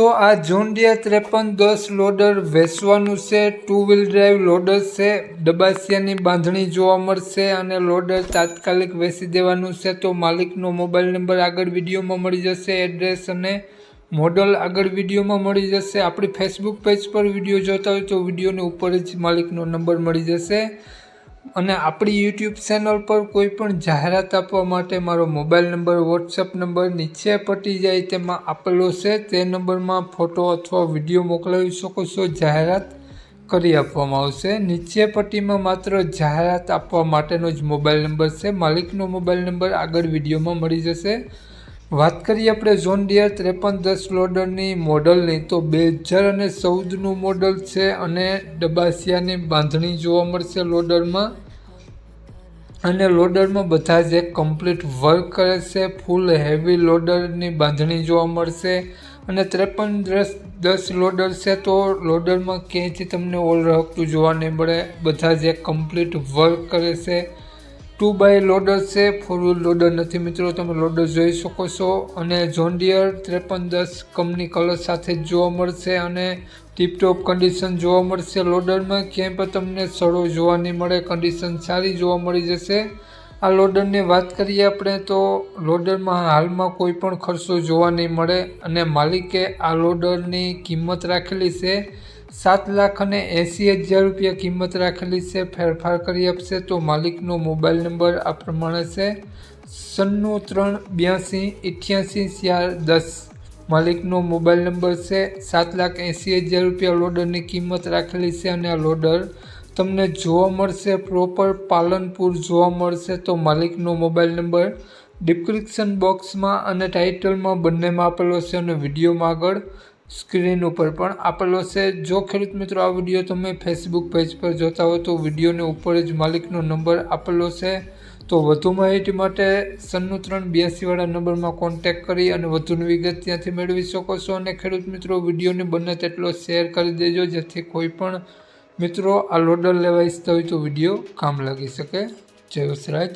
તો આ જોન્ડિયા ત્રેપન દસ લોડર વેચવાનું છે ટુ વ્હીલ ડ્રાઈવ લોડર છે ડબાસિયાની બાંધણી જોવા મળશે અને લોડર તાત્કાલિક વેચી દેવાનું છે. તો માલિકનો મોબાઈલ નંબર આગળ વિડીયોમાં મળી જશે એડ્રેસ અને મોડલ આગળ વિડીયોમાં મળી જશે. આપણી ફેસબુક પેજ પર વીડિયો જોતા હોય તો વિડીયોની ઉપર જ માલિકનો નંબર મળી જશે. અને આપણી યુટ્યુબ ચેનલ પર કોઈ પણ જાહેરાત આપવા માટે મારો મોબાઈલ નંબર વોટ્સઅપ નંબર નીચે પટી જાય તેમાં આપેલો છે. તે નંબરમાં ફોટો અથવા વીડિયો મોકલાવી શકો છો. જાહેરાત કરી આપવામાં આવશે. નીચે પટ્ટીમાં માત્ર જાહેરાત આપવા માટેનો જ મોબાઈલ નંબર છે. માલિકનો મોબાઈલ નંબર આગળ વિડીયોમાં મળી જશે. વાત કરીએ આપણે ઝોન ડિયર ત્રેપન દસ લોડરની મોડલની તો બે હજાર અને ચૌદનું મોડલ છે અને ડબાસિયાની બાંધણી જોવા મળશે લોડરમાં અને લોડરમાં બધા જ એક કમ્પ્લીટ વર્ક કરે છે ફૂલ હેવી લોડરની બાંધણી જોવા મળશે. અને ત્રેપન દસ દસ લોડર છે, તો લોડરમાં ક્યાંયથી તમને ઓલ રહકતું જોવા નહીં મળે. બધા જ એક કમ્પ્લીટ વર્ક કરે છે. ટુ બાય લોડર છે, ફોર વ્હીલ લોડર નથી મિત્રો, તમે લોડર જોઈ શકો છો. અને જોન્ડિયર ત્રેપન દસ કંપની કલર સાથે જ જોવા મળશે અને ટીપટોપ કન્ડિશન જોવા મળશે લોડરમાં. ક્યાંય પણ તમને સડો જોવા નહીં મળે કન્ડિશન સારી જોવા મળી જશે. આ લોડરની વાત કરીએ આપણે તો લોડરમાં હાલમાં કોઈ પણ ખર્ચો જોવા નહીં મળે અને માલિકે આ લોડરની કિંમત રાખેલી છે. સાત લાખ અને એંસી હજાર રૂપિયા કિંમત રાખેલી છે. ફેરફાર કરી આપશે તો માલિકનો મોબાઈલ નંબર આ પ્રમાણે છે. સન્નું ત્રણ બ્યાસી અઠ્યાસી ચાર દસ. માલિકનો મોબાઈલ નંબર છે. સાત લાખ એંસી હજાર રૂપિયા લોડરની કિંમત રાખેલી છે અને આ લોડર તમને જોવા મળશે. પ્રોપર પાલનપુર જોવા મળશે તો માલિકનો મોબાઈલ નંબર ડિસ્ક્રિપ્શન બોક્સમાં અને ટાઇટલમાં બંનેમાં આપેલો છે અને વિડીયોમાં આગળ સ્ક્રીન ઉપર પણ આપેલો છે. જો ખેડૂત મિત્રો આ વીડિયો તમે ફેસબુક પેજ પર જોતા હો તો વિડીયોને ઉપર જ માલિકનો નંબર આપેલો છે. તો વધુ માહિતી માટે સન્નું ત્રણ બ્યાસીવાળા નંબરમાં કોન્ટેક કરી અને વધુની વિગત ત્યાંથી મેળવી શકો છો અને ખેડૂત મિત્રો વિડીયોને બને તેટલો શેર કરી દેજો, જેથી કોઈ પણ મિત્રો આ લોડર લેવા ઈચ્છતા હોય તો વીડિયો કામ લાગી શકે. જય વસરાજ.